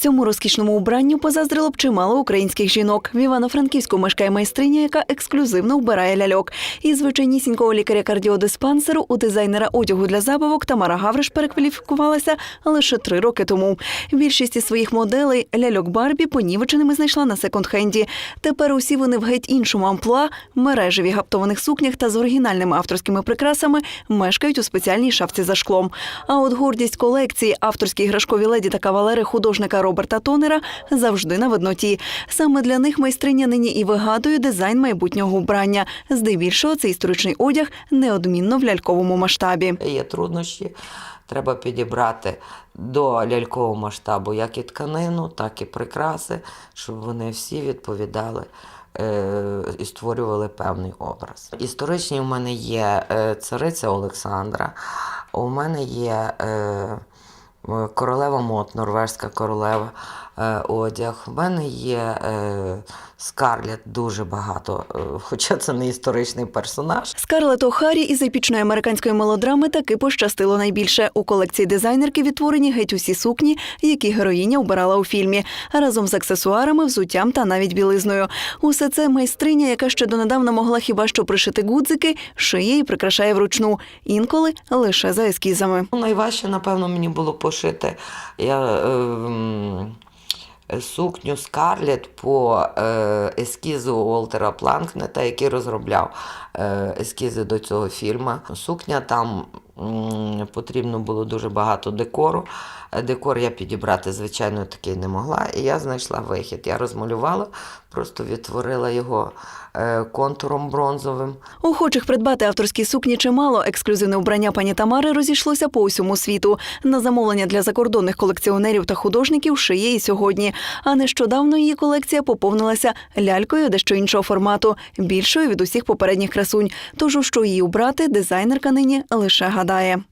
Цьому розкішному убранню позаздрило б чимало українських жінок. В Івано-Франківську мешкає майстриня, яка ексклюзивно вбирає ляльок. Із звичайнісінького лікаря-кардіодиспансеру у дизайнера одягу для забавок Тамара Гавриш перекваліфікувалася лише три роки тому. Більшість із своїх моделей ляльок Барбі понівеченими знайшла на секонд-хенді. Тепер усі вони в геть іншому амплуа, мережеві гаптованих сукнях та з оригінальними авторськими прикрасами мешкають у спеціальній шафці за шклом. А от гордість колекції авторські іграшкові леді та кавалери художника Роберта Тонера завжди на видноті. Саме для них майстриня нині і вигадує дизайн майбутнього вбрання. Здебільшого це історичний одяг неодмінно в ляльковому масштабі. Є труднощі. Треба підібрати до лялькового масштабу як і тканину, так і прикраси, щоб вони всі відповідали е, і створювали певний образ. Історичні в мене є е, цариця Олександра, у мене є е, королева Мот, норвежська королева е, одяг. У мене є е, Скарлет дуже багато, е, хоча це не історичний персонаж. Скарлет О'Харі із епічної американської мелодрами таки пощастило найбільше. У колекції дизайнерки відтворені геть усі сукні, які героїня обирала у фільмі, разом з аксесуарами, взуттям та навіть білизною. Усе це майстриня, яка ще донедавна могла хіба що пришити гудзики, шиє і прикрашає вручну. Інколи лише за ескізами. Найважче, напевно, мені було пошити я, е, сукню Скарлет по е, ескізу Уолтера Планкнета, який розробляв е, ескізи до цього фільму. Сукня там м, потрібно було дуже багато декору. Декор я підібрати, звичайно, такий не могла. І я знайшла вихід. Я розмалювала, просто відтворила його е, контуром бронзовим. Охочих придбати авторські сукні чимало. Ексклюзивне вбрання пані Тамари розійшлося по усьому світу. На замовлення для закордонних колекціонерів та художників шиє і сьогодні. А нещодавно її колекція поповнилася лялькою дещо іншого формату, більшою від усіх попередніх красунь. Тож у що її убрати, дизайнерка нині лише гадає.